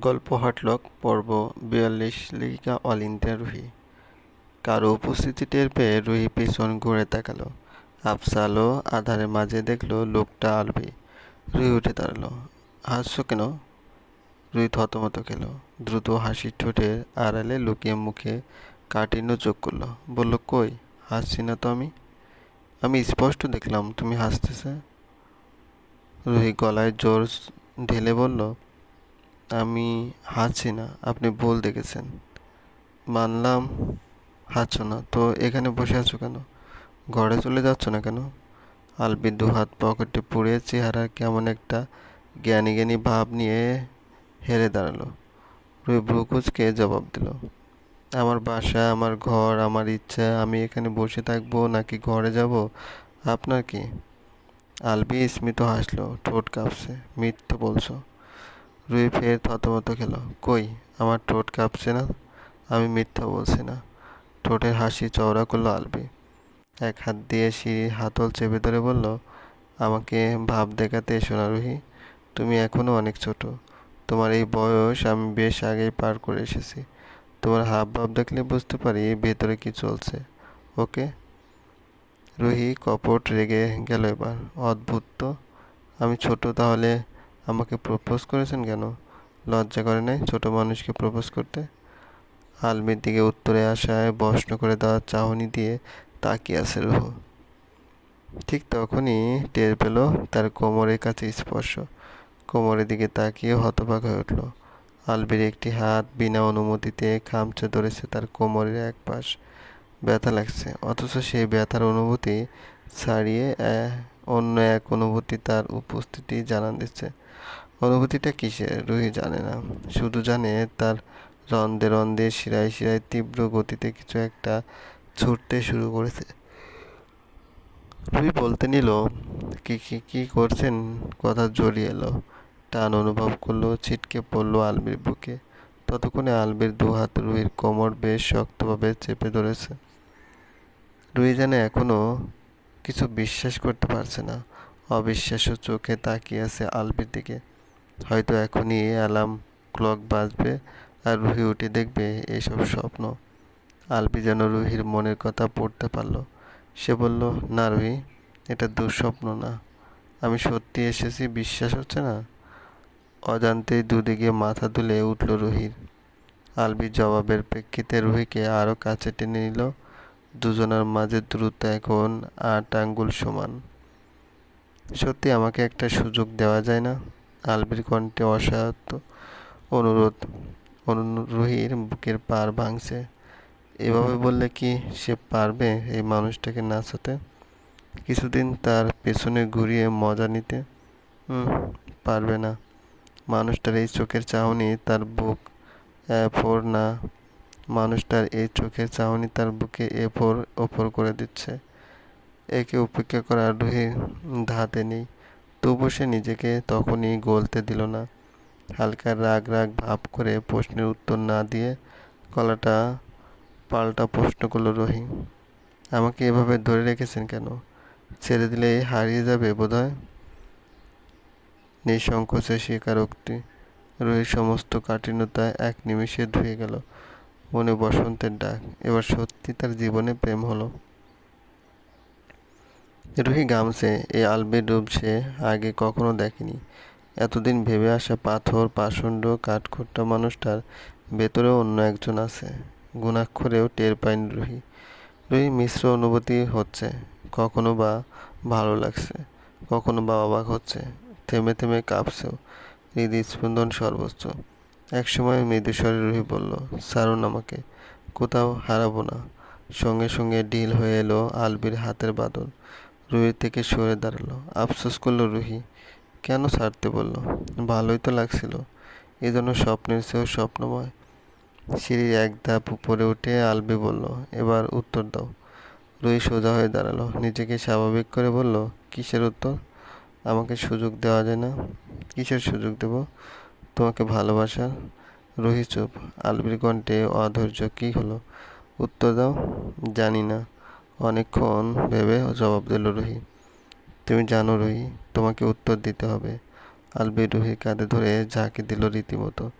গল্প হাটলক পর্ব বিয়াল্লিশ লেখিকা অল ইন্ডিয়া রুহি। কারও উপস্থিতি টের পেয়ে রুহি পিছন ঘুরে তাকালো। আফসালও আধারের মাঝে দেখল লোকটা আলবি। রুহি উঠে দাঁড়াল। হাসছো কেন? রুহি থতমত খেলো। দ্রুত হাসি ঠোঁটের আড়ালে লুকিয়ে মুখে কাটিন্য চোখ করল। বলল, কই, হাসছি না তো আমি? আমি স্পষ্ট দেখলাম তুমি হাসতেছে। রুহি গলায় জোর ঢেলে বলল আমি হাসছি না, আপনি ভুল দেখেছেন। মানলাম হাসছো না, তো এখানে বসে আছো কেন? ঘরে চলে যাচ্ছ না কেন? আলবি দু হাত পকেটে পুড়ে চেহারা কেমন একটা জ্ঞানী জ্ঞানী ভাব নিয়ে হেরে দাঁড়াল। রুই ভ্রুকুচকে জবাব দিল, আমার বাসা, আমার ঘর, আমার ইচ্ছা, আমি এখানে বসে থাকব নাকি ঘরে যাব? আপনার কি? আলবি স্মিত হাসলো, ঠোঁট কাঁপছে, মিথ্যে বলছো। রুই ফের থতমত খেলো। কই, আমার ঠোঁট কাঁপছে না? আমি মিথ্যা বলছি না। ঠোঁটের হাসি চওড়া করল আলবি। এক হাত দিয়ে সিঁড়ির হাতল চেপে ধরে বলল, আমাকে ভাব দেখাতে এসো না রুহি, তুমি এখনও অনেক ছোট। তোমার এই বয়স আমি বেশ আগেই পার করে এসেছি। তোমার হাব ভাব দেখলে বুঝতে পারি ভেতরে কি চলছে। ওকে? রুহি কপট রেগে গেল এবার। অদ্ভুত তো। আমি ছোট তাহলে আমাকে প্রপোজ করেছেন কেন? লজ্জা করে নাই ছোট মানুষকে প্রপোজ করতে? আলমির দিকে উত্তরে আসায় বসন করে দেওয়ার চাহনি দিয়ে তাকিয়ে আছে রুহু। ঠিক তখনই টের পেল তার কোমরের কাছে স্পর্শ। কোমরের দিকে তাকিয়ে হতবাক হয়ে উঠল। আলবির একটি হাত বিনা অনুমতিতে খামচে ধরেছে তার কোমরের এক পাশ ব্যথা লাগছে, অথচ সেই ব্যথার অনুভূতি ছাড়িয়ে অন্য এক অনুভূতি তার উপস্থিতি জানান দিচ্ছে। অনুভূতিটা কিসের? রুহি জানে না। শুধু জানে তার রন্দে রন্দে শিরায় শিরায় তীব্র গতিতে কিছু একটা ছুটতে শুরু করেছে। রুহি বলতে নিল, কি কি কি করছেন? কথা জড়িয়ে এলো। টান অনুভব করল, ছিটকে পড়ল আলবির বুকে। ততক্ষণে আলবির দু হাত রুহির কোমর বেশ শক্তভাবে চেপে ধরেছে। রুহি জানে এখনও কিছু বিশ্বাস করতে পারছে না। অবিশ্বাস্য চোখে তাকিয়ে আছে আলবির দিকে। হয়তো এখনই অ্যালার্ম ক্লক বাজবে আর রুহি উঠে দেখবে এসব স্বপ্ন। আলবি যেন রুহির মনের কথা পড়তে পারল। সে বলল, না রুহি, এটা দুঃস্বপ্ন না। আমি সত্যি এসেছি, বিশ্বাস হচ্ছে না? অজান্তেই দুদিকে মাথা তুলে উঠল রুহির। আলবির জবাবের প্রেক্ষিতে রুহিকে আরও কাছে টেনে নিল। দুজনের মাঝে দূরত্ব এখন আট আঙ্গুল সমান। সত্যি আমাকে একটা সুযোগ দেওয়া যায় না? আলবির কণ্ঠে অসহায়ত্ব অনুরোধ। রুহির বুকের পার ভাঙছে। এভাবে বললে কি সে পারবে এই মানুষটাকে নাচাতে? কিছুদিন তার পেছনে ঘুরিয়ে মজা নিতে? পারবে না। মানুষটার এই চোখের চাহনি তার বুক ফোর না। মানুষটার এই চোখের চাহনি তার বুকে এফোর ওপর করে দিচ্ছে। একে উপেক্ষা করা রুহির ধাতে নেই। তবু সে নিজেকে তখনই গলতে দিল না। হালকা রাগ রাগ ভাব করে প্রশ্নের উত্তর না দিয়ে গলাটা পাল্টা প্রশ্ন করল রহি আমাকে এভাবে ধরে রেখেছেন কেন? ছেড়ে দিলে হারিয়ে যাবে বোধ হয় নিঃসংকোচে স্বীকারোক্তি রহির সমস্ত কাঠিন্যতা এক নিমিষে ধুয়ে গেল। মনে বসন্তের ডাক, এবার সত্যি তার জীবনে প্রেম হলো। রুহি গামছে? এই আলবির ডুবছে, আগে কখনো দেখেনি। এতদিন ভেবে আসা পাথর, পাষণ্ড, কাঠখোট্টা মানুষটার ভেতরেও অন্য একজন আছে। গুণাক্ষরেও টের পায়নি রুহি। রুহি মিশ্র অনুভূতি হচ্ছে। কখনো বা ভালো লাগছে, কখনো বা অবাক হচ্ছে। থেমে থেমে কাঁপছেও হৃদস্পন্দন সর্বোচ্চ। একসময় মৃদুস্বরে রুহি বলল সারুন আমাকে, কোথাও হারাবো না। সঙ্গে সঙ্গে ডিল হয়ে এলো আলবির হাতের বাদল রুহির থেকে সরে দাঁড়াল। আফসোস করল রুহি। কেন ছাড়তে বলল? ভালোই তো লাগছিল। এ জন্য স্বপ্নের চেয়েও স্বপ্নময়। সিঁড়ির এক ধাপ উপরে উঠে আলবি বলল, এবার উত্তর দাও। রুহি সোজা হয়ে দাঁড়াল। নিজেকে স্বাভাবিক করে বলল, কিসের উত্তর? আমাকে সুযোগ দেওয়া যায় না। কিসের সুযোগ দেব? তোমাকে ভালোবাসার? রুহি চুপ। আলবির কণ্ঠে অধৈর্য কী হলো? উত্তর দাও, জানি না। অনেকক্ষণ ভেবে জবাব দিল রুহি। তুমি জানো রুহি, তোমাকে উত্তর দিতে হবে। আলবি রুহির কাঁধে ধরে ঝাঁকি দিল রীতিমতো।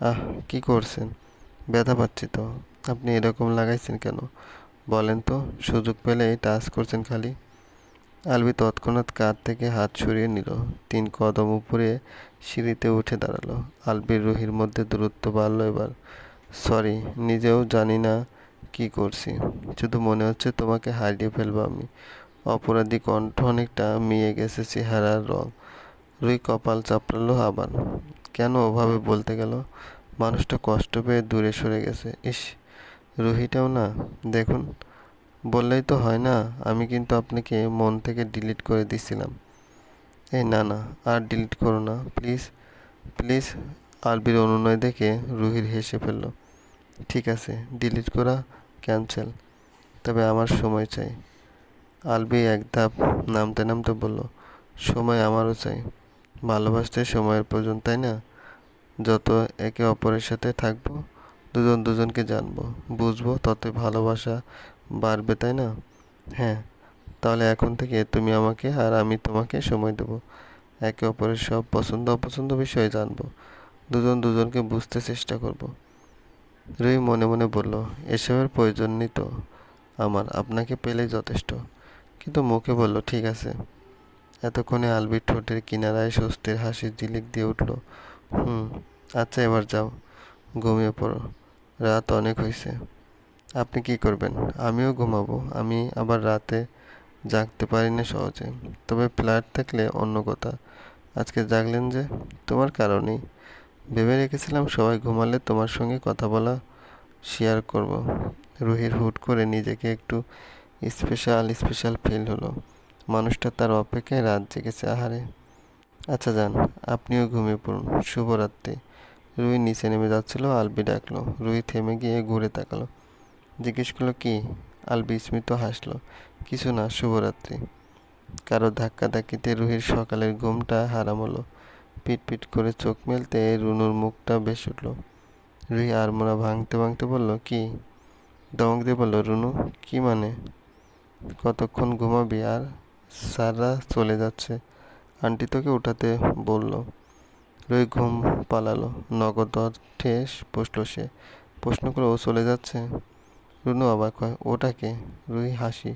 আহ, কি করছেন? ব্যথা পাচ্ছি তো। আপনি এরকম লাগাইছেন কেন? বলেন তো, সুযোগ পেলেই টাচ করছেন খালি? আলবি তৎক্ষণাৎ কাঁধ থেকে হাত সরিয়ে নিল। তিন কদম উপরে সিঁড়িতে উঠে দাঁড়াল। আলবির রুহির মধ্যে দূরত্ব বাড়লো এবার। সরি, নিজেও জানি না কি করছি? শুধু মনে হচ্ছে তোমাকে হারিয়ে ফেলব আমি। অপরাধী কণ্ঠ অনেকটা মিয়ে গেছে চেহারার রং। রুই কপাল চাপড়ালো আবার। কেন ওভাবে বলতে গেল? মানুষটা কষ্ট পেয়ে দূরে সরে গেছে। ইস, রুহিটাও না? দেখুন, বললেই তো হয় না, আমি কিন্তু আপনাকে মন থেকে ডিলিট করে দিছিলাম। এই না না, আর ডিলিট করো না প্লিজ প্লিজ আরবির অনুনয় দেখে রুহির হেসে ফেলল। ঠিক আছে ডিলিট করা ক্যান্সেল। তবে আমার সময় চাই। আলবি এক ধাপ নামতে নামতে বলল, সময় আমারও চাই। ভালোবাসতে সময়ের প্রয়োজন, তাই না? যত একে অপরের সাথে থাকব, দুজন দুজনকে জানব, বুঝব, ততই ভালোবাসা বাড়বে, তাই না? হ্যাঁ তাহলে এখন থেকে তুমি আমাকে আর আমি তোমাকে সময় দেবো। একে অপরের সব পছন্দ অপছন্দ বিষয়ে জানব। দুজন দুজনকে বুঝতে চেষ্টা করব। রুই মনে মনে বলল, এসবের প্রয়োজন নেই তো? আমার, আপনাকে পেলেই যথেষ্ট। কিন্তু মুখে বলল, ঠিক আছে। এতক্ষণে আলবির ঠোঁটের কিনারায় স্বস্তির হাসির ঝিলিক দিয়ে উঠল, হুম আচ্ছা এবার যাও, ঘুমিয়ে পড়ো, রাত অনেক হয়েছে আপনি কি করবেন? আমিও ঘুমাবো, আমি আবার রাতে জাগতে পারি না সহজে। তবে ফ্ল্যাট থাকলে অন্য কথা, আজকে জাগলেন যে, তোমার কারণেই। ভেবে রেখেছিলাম সবাই ঘুমালে তোমার সঙ্গে কথা বলা শেয়ার করব। রুহির হুট করে নিজেকে একটু স্পেশাল স্পেশাল ফিল হলো। মানুষটা তার অপেক্ষায় রাত জেগেছে আহারে। আচ্ছা যান আপনিও ঘুমিয়ে পড়ুন। শুভরাত্রি। রুই নিচে নেমে যাচ্ছিল, আলবি ডাকলো। রুই থেমে গিয়ে ঘুরে তাকালো। জিজ্ঞেস করল, কি? আলবি স্মিত হাসলো। কিছু না, শুভরাত্রি। কারও ধাক্কা ধাক্কিতে রুহির সকালের ঘুমটা হারাম হলো। পিট পিট করে চোখ মেলতে রুনুর মুখটা বেশ উঠল। রুহি আরমোনা ভাঙতে ভাঙতে বলল, কি? দমক দিয়ে বলল, রুনু, কি মানে? কতক্ষণ ঘুমাবি আর স্যাররা চলে যাচ্ছে। আন্টি তোকে উঠাতে বলল। রুই ঘুম পালালো, নগদ ঠেস বসল সে। প্রশ্ন করে, ও চলে যাচ্ছে? রুনু অবাক হয় ওটাকে রুই হাসি,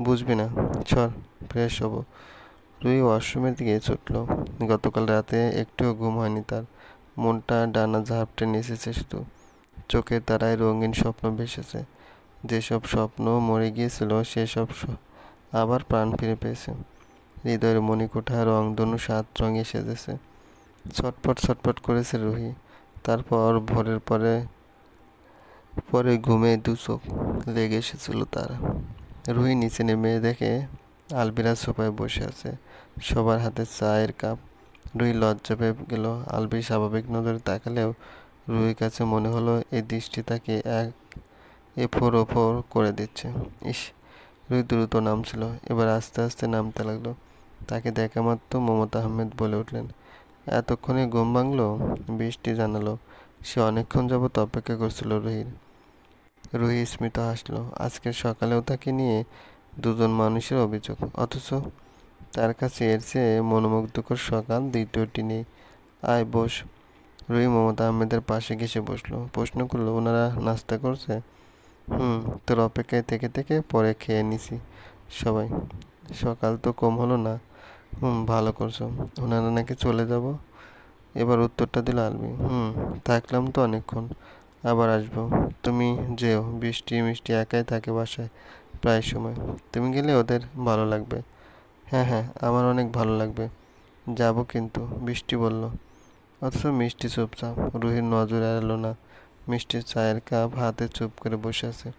বুঝবি না, চল ফ্রেশ হব। রুই ওয়াশরুমের দিকে ছুটল। গতকাল রাতে একটুও ঘুম হয়নি তার। মনটা ডানা ঝাপটে নেচেছে শুধু। চোখের তারায় রঙিন স্বপ্ন ভেসেছে। যেসব স্বপ্ন মরে গিয়েছিল, সেসব আবার প্রাণ ফিরে পেয়েছে। হৃদয়ের মণিকোঠা রংধনু সাত রঙে সেজেছে। ছটপট ছটপট করেছে রুহি। তারপর ভোরের পরে পরে ঘুমে দু চোখ লেগে এসেছিল তার। রুহি নিচে নেমে দেখে আলবিরা সোফায় বসে আছে। সবার হাতে চায়ের কাপ। রুই লজ্জা পেয়ে গেল। আলবি স্বাভাবিক নজরে তাকালেও রুহির কাছে মনে হলো, এই দৃষ্টি তাকে এক এ এফোর ওফোর করে দিচ্ছে। ইস, রুই দ্রুত নামছিল। এবার আস্তে আস্তে নামতে লাগল। তাকে দেখা মাত্র মমতা আহমেদ বলে উঠলেন। এতক্ষণে ঘুম ভাঙলো? বৃষ্টি জানালো। সে অনেকক্ষণ যাবত অপেক্ষা করছিল রুহির। রুহি স্মিত হাসলো। আজকের সকালেও তাকে নিয়ে দুজন মানুষের অভিযোগ। অথচ তার কাছে এর চেয়ে মনোমুগ্ধকর সকাল দ্বিতীয়টি নেই। আয় বস, রুই মমতা আহমেদের পাশে ঘেসে বসল। প্রশ্ন করল, ওনারা নাস্তা করছে? হুম, তোর অপেক্ষায় থেকে থেকে পরে খেয়ে নিছি সবাই। সকাল তো কম হলো না। হুম, ভালো করছ। ওনারা নাকি চলে যাব? এবার উত্তরটা দিল আলবি হুম, থাকলাম তো অনেকক্ষণ। আবার আসব। তুমি যেও, বৃষ্টি মিষ্টি একাই থাকে বাসায়। প্রায় সময়। তুমি গেলে ওদের ভালো লাগবে। হ্যাঁ হ্যাঁ আমার অনেক ভালো লাগবে। যাব কিন্তু বৃষ্টি বলল। অথচ মিষ্টি চুপচাপ রুহির নজর এড়ালো না। মিষ্টির চায়ের কাপ হাতে চুপ করে বসে আছে।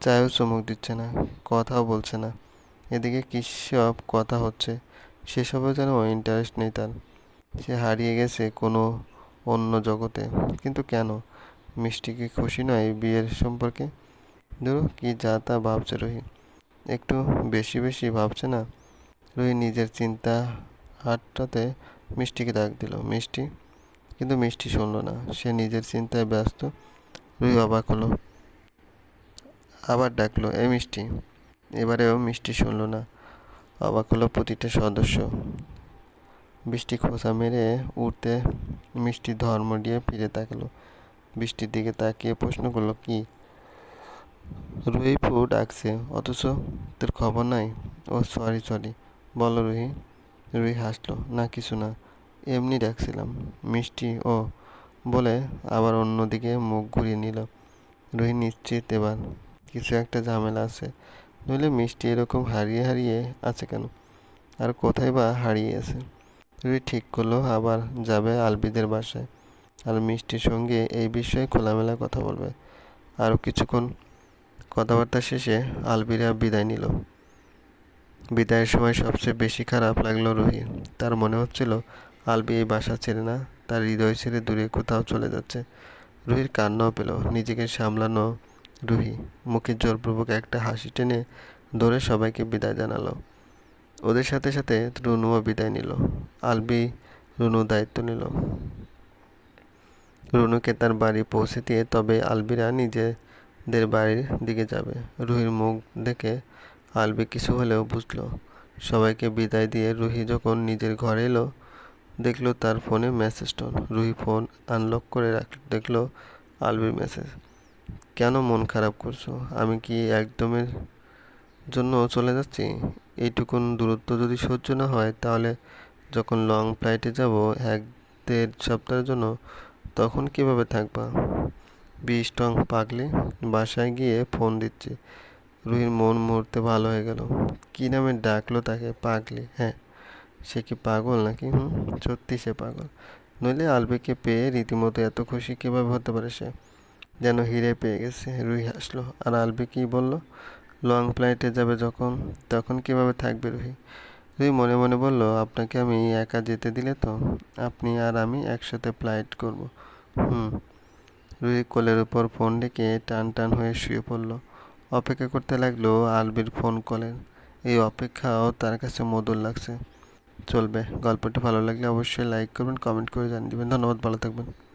চায়েও চুমুক দিচ্ছে না, কথাও বলছে না। এদিকে কী সব কথা হচ্ছে, সেসবেও যেন ইন্টারেস্ট নেই তার। সে হারিয়ে গেছে কোনো অন্য জগতে। কিন্তু কেন? মিষ্টি কি খুশি নয় বিয়ের সম্পর্কে? ধরো কি যা তা ভাবছে রোহি একটু বেশি বেশি ভাবছে না? রোহি নিজের চিন্তা হাটটাতে মিষ্টিকে ডাক দিল। মিষ্টি? কিন্তু মিষ্টি শুনলো না। সে নিজের চিন্তায় ব্যস্ত। রুই অবাক হলো। আবার ডাকলো, এ মিষ্টি? এবারেও মিষ্টি শুনলো না। অবাক হলো প্রতিটা সদস্য। বৃষ্টি খোঁচা মেরে উঠতে মিষ্টি ধর্ম দিয়ে ফিরে তাকালো। বৃষ্টির দিকে তাকিয়ে প্রশ্ন করল, কি রুহি ফু ডাকছে, অথচ তোর খবর নাই? ও সরি সরি বলো রুহি। রুহি হাসলো, না, কিছু না। এমনি ডাকছিলাম। মিষ্টি, ও। বলে আবার অন্যদিকে মুখ ঘুরিয়ে নিল। রুহি নিশ্চিত এবার কিছু একটা ঝামেলা আছে। নইলে মিষ্টি এরকম হারিয়ে হারিয়ে আছে কেন? আর কোথায় বা হারিয়ে আছে? রুহি ঠিক করল, আবার যাবে আলবিদের বাসায়। আর মিষ্টির সঙ্গে এই বিষয়ে খোলামেলা কথা বলবে। আরও কিছুক্ষণ কথাবার্তা শেষে আলবিরা বিদায় নিল। বিদায়ের সময় সবচেয়ে বেশি খারাপ লাগল রুহি। তার মনে হচ্ছিল, আলবি এই বাসা ছেড়ে না, তার হৃদয় ছেড়ে দূরে কোথাও চলে যাচ্ছে। রুহির কান্নাও পেল, নিজেকে সামলানো রুহি। মুখে জোরপূর্বক একটা হাসি টেনে ধরে সবাইকে বিদায় জানালো। ওদের সাথে সাথে রুনুও বিদায় নিল। আলবি রুনু দায়িত্ব নিল। রুনুকে তার বাড়ি পৌঁছে দিয়ে তবে আলবিরা নিজেদের বাড়ির দিকে যাবে। রুহির মুখ দেখে আলবি কিছু হলেও বুঝলো। সবাইকে বিদায় দিয়ে রুহি যখন নিজের ঘরে এলো, দেখল তার ফোনে message tone Ruhi phone unlock করে রাখ, দেখল আলবির মেসেজ কেন মন খারাপ করছ? আমি কি একদমের জন্য চলে যাচ্ছি? এইটুকুন দূরত্ব যদি সহ্য না হয়, তাহলে যখন লং ফ্লাইটে যাব এক দেড় সপ্তাহের জন্য, তখন কীভাবে থাকবা? বিশ টং পাগলি বাসায় গিয়ে ফোন দিচ্ছি। রুহির মন মুহূর্তে ভালো হয়ে গেল। কী নামে ডাকলো তাকে পাগলি? হ্যাঁ সে কি পাগল নাকি, হুম? সত্যি সে পাগল। নইলে আলবিকে পেয়ে রীতিমতো এত খুশি কীভাবে হতে পারে সে? যেন হিরে পেয়ে গেছে। রুহি হাসলো আর আলবি কি বলল? লং ফ্লাইটে যাবে যখন, তখন কীভাবে থাকবে রুহি? রুহি মনে মনে বলল, আপনাকে আমি একা যেতে দিলে তো? আপনি আর আমি একসাথে ফ্লাইট করব। হুম রুহি কোলের উপর ফোন রেখে টান টান হয়ে শুয়ে পড়ল। অপেক্ষা করতে লাগল আলবির ফোন কলের। এই অপেক্ষাও তার কাছে মধুর লাগছে। চলবে, গল্পটা ভালো লাগলে অবশ্যই লাইক করবেন কমেন্ট করে জানিয়ে দেবেন। ধন্যবাদ, ভালো থাকবেন।